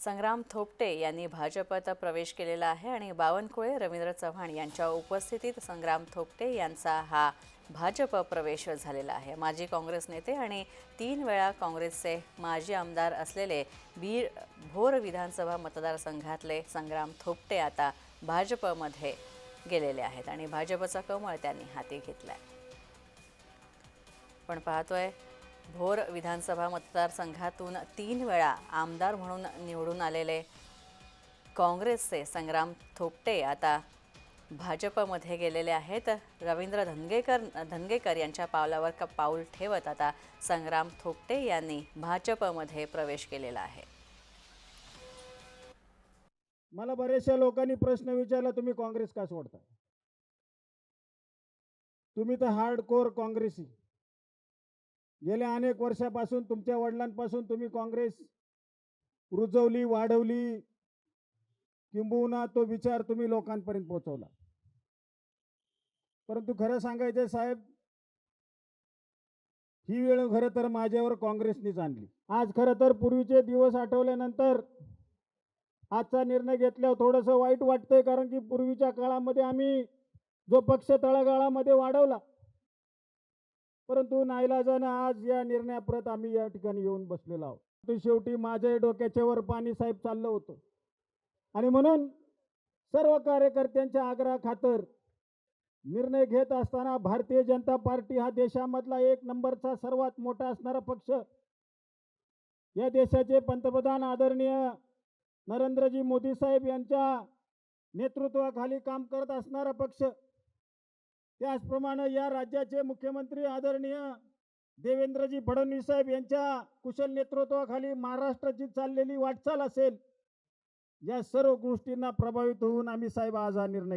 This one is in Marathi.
संग्राम थोपटे यांनी भाजपत प्रवेश केलेला आहे आणि बावनकुळे रवींद्र चव्हाण यांच्या उपस्थितीत संग्राम थोपटे यांचा हा भाजप प्रवेश झालेला आहे. माजी काँग्रेस नेते आणि तीन वेळा काँग्रेसचे माजी आमदार असलेले बीर भोर विधानसभा मतदारसंघातले संग्राम थोपटे आता भाजपमध्ये गेलेले आहेत आणि भाजपचा कमळ त्यांनी हाती घेतला आहे पण पाहतोय भोर विधानसभा मतदारसंघातून तीन वेळा आमदार म्हणून निवडून आलेले काँग्रेसचे संग्राम थोपटे आता भाजपमध्ये गेलेले आहेत. रवींद्र धनगेकर धनगेकर यांच्या पावलावर क पाऊल ठेवत आता संग्राम थोपटे यांनी भाजपमध्ये प्रवेश केलेला आहे. मला बरेचशा लोकांनी प्रश्न विचारला तुम्ही काँग्रेस का सोडता तुम्ही तर हार्ड कोर काँग्रेसी. गेल्या अनेक वर्षापासून तुमच्या वडिलांपासून तुम्ही काँग्रेस रुजवली वाढवली. किंबहुना तो विचार तुम्ही लोकांपर्यंत पोहोचवला. परंतु खरं सांगायचं साहेब ही वेळ खरं तर माझ्यावर काँग्रेसनीच आणली. आज खरं तर पूर्वीचे दिवस आठवल्यानंतर आजचा निर्णय घेतल्यावर थोडंसं वाईट वाटतंय कारण की पूर्वीच्या काळामध्ये आम्ही जो पक्ष तळागाळामध्ये वाढवला परंतु नाईलाजानं आज या निर्णयाप्रत आम्ही या ठिकाणी येऊन बसलेलो आहोत. तो शेवटी माझ्या डोक्याच्या वर पाणी साहेब चाललं होतं. आणि म्हणून सर्व कार्यकर्त्यांच्या आग्रहाखातर निर्णय घेत असताना भारतीय जनता पार्टी हा देशामधला एक नंबरचा सर्वात मोठा असणारा पक्ष. या देशाचे पंतप्रधान आदरणीय नरेंद्रजी मोदी साहेब यांच्या नेतृत्वाखाली काम करत असणारा पक्ष. त्याचप्रमाणे या राज्याचे मुख्यमंत्री आदरणीय देवेंद्रजी फडणवीस साहेब यांच्या कुशल नेतृत्वाखाली महाराष्ट्राची चाललेली वाटचाल असेल या सर्व गोष्टींना प्रभावित होऊन आम्ही साहेब आज हा निर्णय घेतला.